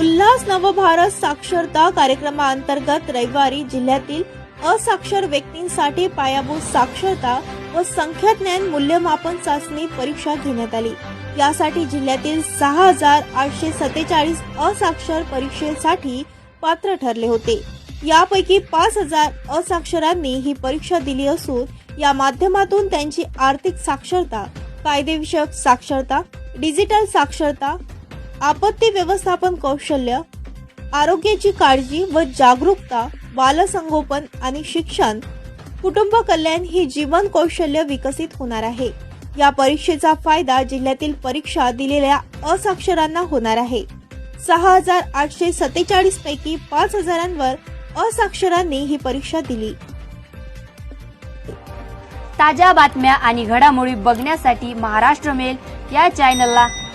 उल्हास नवभारत साक्षरता कार्यक्रमाअंतर्गत रविवारी जिल्ह्यातील असाक्षर व्यक्तींसाठी पायाभूत साक्षरता व संख्याज्ञान मूल्यमापन चाचणी परीक्षा घेण्यात आली. यासाठी जिल्ह्यातील सहा हजार आठशे सत्तेचाळीस असाक्षर परीक्षेसाठी पात्र ठरले होते. यापैकी पाच हजार असाक्षरांनी ही परीक्षा दिली असून या माध्यमातून त्यांची आर्थिक साक्षरता कायदेविषयक साक्षरता डिजिटल साक्षरता आपत्ती व्यवस्थापन कौशल्य आरोग्याची काळजी व जागरूकता बालसंगोपन आणि शिक्षण कुटुंब कल्याण ही जीवन कौशल्य विकसित होणार आहे. या परीक्षेचा फायदा जिल्ह्यातील परीक्षा दिलेल्या असाक्षरांना होणार आहे. सहा हजार आठशे सत्तेचाळीस पैकी पाच हजारांवर असाक्षरांनी ही परीक्षा दिली. ताज्या बातम्या आणि घडामोडी बघण्यासाठी महाराष्ट्र मेल या चॅनलला